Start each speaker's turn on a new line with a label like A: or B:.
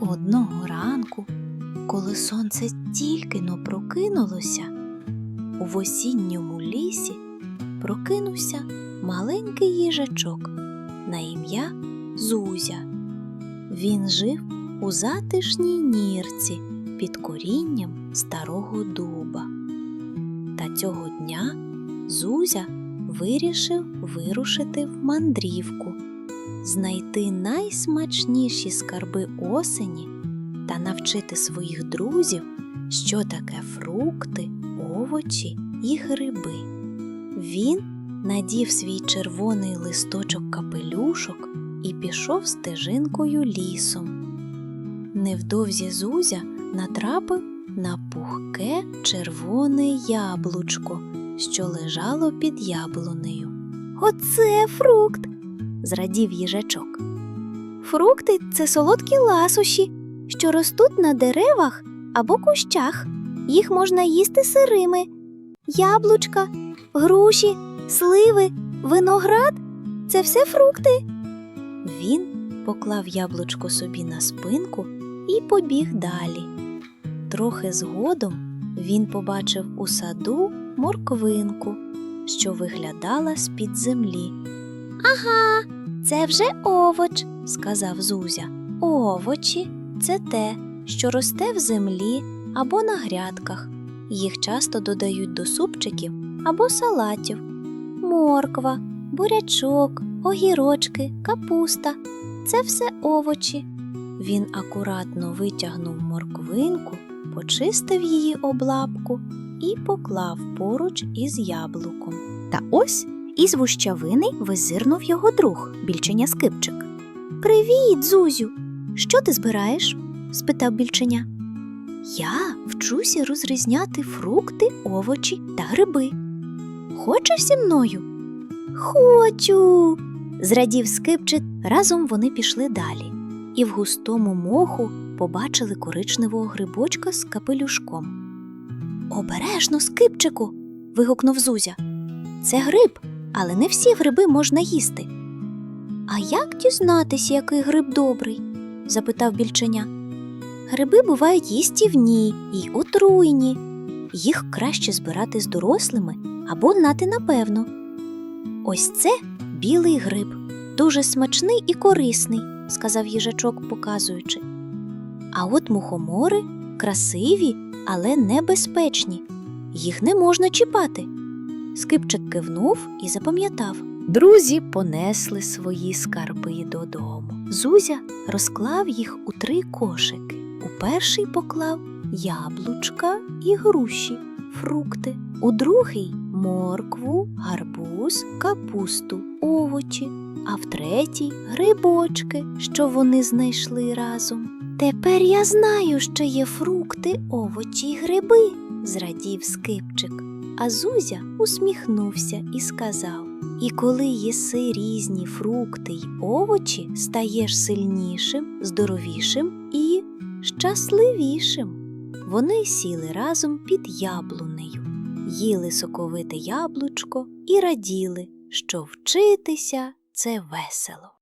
A: Одного ранку, коли сонце тільки но прокинулося, в осінньому лісі прокинувся маленький їжачок на ім'я Зузя. Він жив у затишній нірці під корінням старого дуба. Та цього дня Зузя вирішив вирушити в мандрівку, знайти найсмачніші скарби осені та навчити своїх друзів, що таке фрукти, овочі і гриби. Він надів свій червоний листочок капелюшок і пішов стежинкою лісом. Невдовзі Зузя натрапив на пухке червоне яблучко, що лежало під яблунею. Оце фрукт, зрадів їжачок. Фрукти це солодкі ласощі, що ростуть на деревах або кущах. Їх можна їсти сирими. Яблучка, груші, сливи, виноград це все фрукти. Він поклав яблучко собі на спинку і побіг далі. Трохи згодом він побачив у саду морквинку, що виглядала з-під землі. Ага, це вже овоч, сказав Зузя. Овочі це те, що росте в землі або на грядках. Їх часто додають до супчиків або салатів. Морква, бурячок, огірочки, капуста це все овочі. Він акуратно витягнув морквинку, почистив її облапку і поклав поруч із яблуком. Та ось із вущавини визирнув його друг, більченя Скипчик. Привіт, Зузю! Що ти збираєш? спитав більченя. Я вчуся розрізняти фрукти, овочі та гриби. Хочеш зі мною? Хочу. зрадів скипчик. Разом вони пішли далі, і в густому моху побачили коричневого грибочка з капелюшком. Обережно, скипчику. вигукнув Зузя. Це гриб, але не всі гриби можна їсти. А як дізнатися, який гриб добрий? запитав більченя. Гриби бувають їстівні й отруйні. Їх краще збирати з дорослими або знати напевно. Ось це білий гриб, дуже смачний і корисний, сказав їжачок, показуючи. А от мухомори красиві, але небезпечні. Їх не можна чіпати. Скипчик кивнув і запам'ятав. Друзі понесли свої скарби додому. Зузя розклав їх у три кошики. У перший поклав яблучка і груші, фрукти, у другий моркву, гарбуз, капусту, овочі, а в третій грибочки, що вони знайшли разом. Тепер я знаю, що є фрукти, овочі й гриби, зрадів скипчик. А Зузя усміхнувся і сказав: І коли їси різні фрукти й овочі, стаєш сильнішим, здоровішим і щасливішим. Вони сіли разом під яблунею, їли соковите яблучко і раділи, що вчитися це весело.